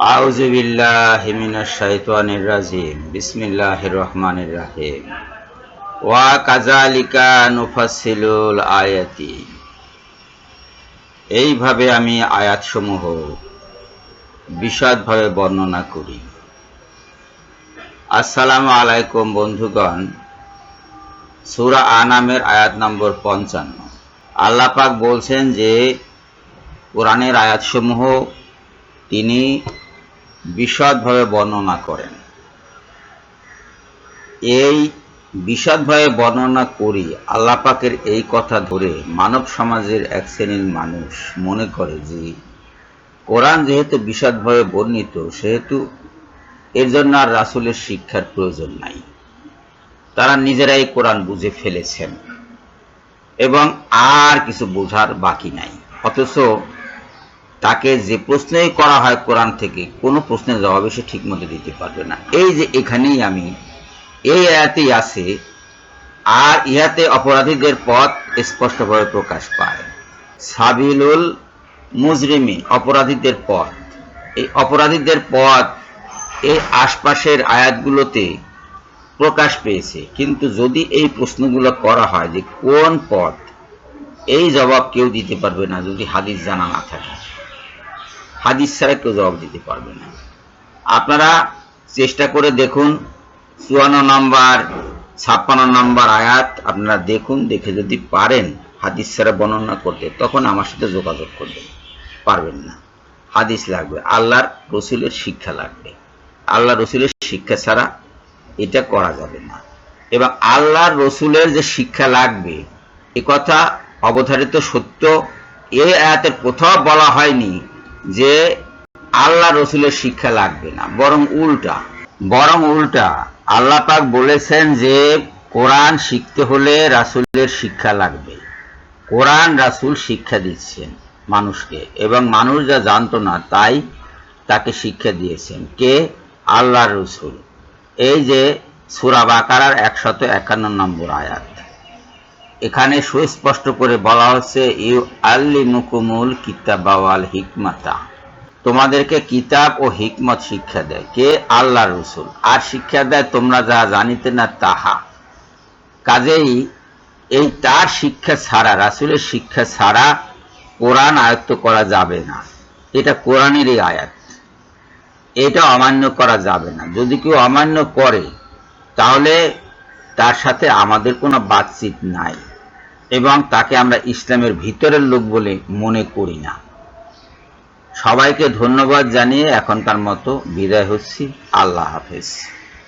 এইভাবে আমি আয়াতসমূহ বিশদভাবে বর্ণনা করি। আসসালামু আলাইকুম বন্ধুগণ। সুরা আনামের আয়াত নম্বর পঞ্চান্ন। আল্লাহ পাক বলছেন যে, কোরআনের আয়াতসমূহ তিনি বিশদভাবে বর্ণনা করেন। এই বিশদভাবে বর্ণনা করি আল্লাহ পাকের এই কথা ধরে মানব সমাজের এক শ্রেণির মানুষ মনে করে যে, কোরআন যেহেতু বিশদভাবে বর্ণিত, সেহেতু এর জন্য আর রাসুলের শিক্ষার প্রয়োজন নাই। তারা নিজেরাই কোরআন বুঝে ফেলেছেন এবং আর কিছু বোঝার বাকি নাই। অথচ তাকে যে প্রশ্নই করা হয় কোরআন থেকে, কোনো প্রশ্নের জবাবে সে ঠিকমতো দিতে পারবে না। এই যে এখানেই আমি, এই আয়াতেই আছে, আর ইহাতে অপরাধীদের পথ স্পষ্টভাবে প্রকাশ পায়। সাবিলুল মুজরিমি, অপরাধীদের পথ। এই অপরাধীদের পথ এই আশপাশের আয়াতগুলোতে প্রকাশ পেয়েছে। কিন্তু যদি এই প্রশ্নগুলো করা হয় যে কোন পথ, এই জবাব কেউ দিতে পারবে না যদি হাদিস জানা না থাকে। হাদিস ছাড়া কেউ জবাব দিতে পারবে না। আপনারা চেষ্টা করে দেখুন, চুয়ান্ন নম্বর, ছাপ্পান্ন নম্বর আয়াত আপনারা দেখুন, দেখে যদি পারেন হাদিস ছাড়া বর্ণনা করতে, তখন আমার সাথে যোগাযোগ করবেন। পারবেন না। হাদিস লাগবে, আল্লাহর রসুলের শিক্ষা লাগবে। আল্লাহ রসুলের শিক্ষা ছাড়া এটা করা যাবে না। এবং আল্লাহর রসুলের যে শিক্ষা লাগবে, এ কথা অবধারিত সত্য, এ আয়াতের কোথাও বলা হয়নি। যে আল্লাহ রসুলের শিক্ষা লাগবে না, বরং উল্টা। বরং উল্টা। আল্লাহ পাক বলেছেন যে, কোরআন শিখতে হলে রাসুলের শিক্ষা লাগবে। কোরআন রাসুল শিক্ষা দিচ্ছেন মানুষকে, এবং মানুষ যা জানতো না, তাই তাকে শিক্ষা দিয়েছেন। কে? আল্লাহ রসুল। এই যে সুরা বাকারার একশত একান্ন নম্বর আয়াত। এখানে সুস্পষ্ট করে বলা হচ্ছে ইউ আল্লি মুকুমুল কিতাবাওয়াল হিকমাতা। তোমাদেরকে কিতাব ও হিকমত শিক্ষা দেয়। কে? আল্লাহ রসুল। আর শিক্ষা দেয় তোমরা যা জানিতে না তাহা। কাজেই এই তার শিক্ষা ছাড়া, রাসুলের শিক্ষা ছাড়া কোরআন আয়ত্ত করা যাবে না। এটা কোরআনেরই আয়াত। এটা অমান্য করা যাবে না। যদি কেউ অমান্য করে, তাহলে তার সাথে আমাদের কোনো বাতচিত নাই এবং তাকে আমরা ইসলামের ভিতরের লোক বলে মনে করি না। সবাইকে ধন্যবাদ জানিয়ে এখনকার মতো বিদায় হচ্ছি। আল্লাহ হাফেজ।